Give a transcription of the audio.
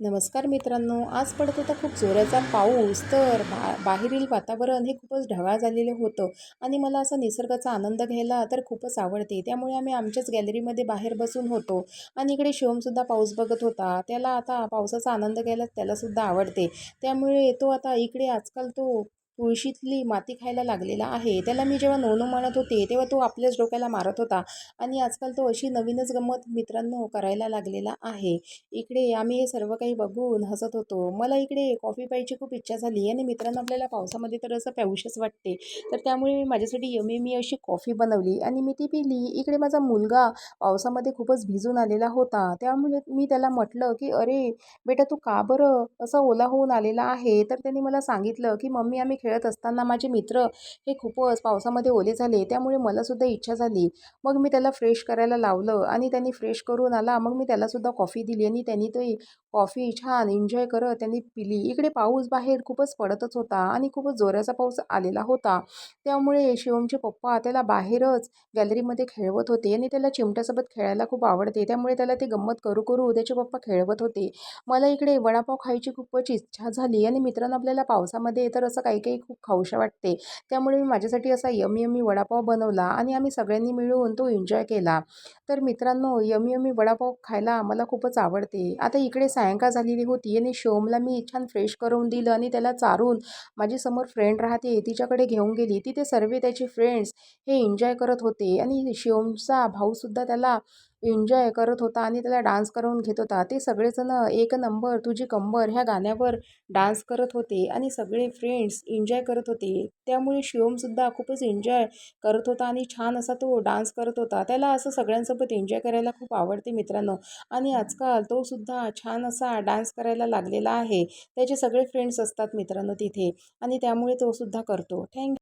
नमस्कार मित्रांनो आज पडत होता खूप जोराचा पाऊस तर बा बाहेरील वातावरण हे खूपच ढगाळ झालेलं होतं आणि मला असा निसर्गाचा आनंद घ्यायला तर खूपच आवडते. त्यामुळे आम्ही आमच्याच गॅलरीमध्ये बाहेर बसून होतो आणि इकडे शिवमसुद्धा पाऊस बघत होता. त्याला आता पावसाचा आनंद घ्यायला त्यालासुद्धा आवडते. त्यामुळे तो आता इकडे आजकाल तो तुळशीतली माती खायला लागलेला आहे. त्याला मी जेव्हा नोनो म्हणत होते तेव्हा तो आपल्याच डोक्याला मारत होता. आणि आजकाल तो अशी नवीनच गंमत मित्रांनो करायला लागलेला आहे. इकडे आम्ही हे सर्व काही बघून हसत होतो. मला इकडे कॉफी प्यायची खूप इच्छा झाली आणि मित्रांनो आपल्याला पावसामध्ये तर असं प्याऊशच वाटते. तर त्यामुळे मी माझ्यासाठी यमी मी अशी कॉफी बनवली आणि मी ती पिली. इकडे माझा मुलगा पावसामध्ये खूपच भिजून आलेला होता. त्यामुळे मी त्याला म्हटलं की अरे बेटा तू का बरं असा ओला होऊन आलेला आहे? तर त्यांनी मला सांगितलं की मम्मी आम्ही खेळत असताना माझे मित्र हे खूपच पावसामध्ये ओले झाले त्यामुळे मलासुद्धा इच्छा झाली. मग मी त्याला फ्रेश करायला लावलं आणि त्यांनी फ्रेश करून आला. मग मी त्यालासुद्धा कॉफी दिली आणि त्यांनी ते कॉफी छान एन्जॉय करत त्यांनी पिली. इकडे पाऊस बाहेर खूपच पडतच होता आणि खूपच जोराचा पाऊस आलेला होता. त्यामुळे शिवमचे पप्पा त्याला बाहेरच गॅलरीमध्ये खेळवत होते आणि त्याला चिमट्यासोबत खेळायला खूप आवडते. त्यामुळे त्याला ते गंमत करू करू त्याचे पप्पा खेळवत होते. मला इकडे वडापाव खायची खूपच इच्छा झाली आणि मित्रांनो आपल्याला पावसामध्ये तर असं काही काही खूप खाऊशा वाटते. त्यामुळे मी माझ्यासाठी असा यमी यमी वडापाव बनवला आणि आम्ही सगळ्यांनी मिळून तो एन्जॉय केला. तर मित्रांनो यमी यमी वडापाव खायला मला खूपच आवडते. आता इकडे सायंकाळ झालेली होती. आणि शिवमला मी छान फ्रेश करून दिलं आणि त्याला चारून माझी समोर फ्रेंड राहते तिच्याकडे घेऊन गेली. तिथे सर्व त्याचे फ्रेंड्स हे एन्जॉय करत होते आणि शिवमचा भाऊसुद्धा त्याला एन्जॉय करत होता आणि त्याला डान्स करून घेत होता. ते सगळेजण एक नंबर तुझी कंबर ह्या गाण्यावर डान्स करत होते आणि सगळे फ्रेंड्स एन्जॉय करत होते. त्यामुळे शिवमसुद्धा खूपच एन्जॉय करत होता आणि छान असा तो डान्स करत होता. त्याला असं सगळ्यांसोबत एन्जॉय करायला खूप आवडते मित्रांनो. आणि आजकाल तो सुद्धा छान असा डान्स करायला लागलेला आहे. त्याचे सगळे फ्रेंड्स असतात मित्रांनो तिथे आणि त्यामुळे तो सुद्धा करतो. थँक्यू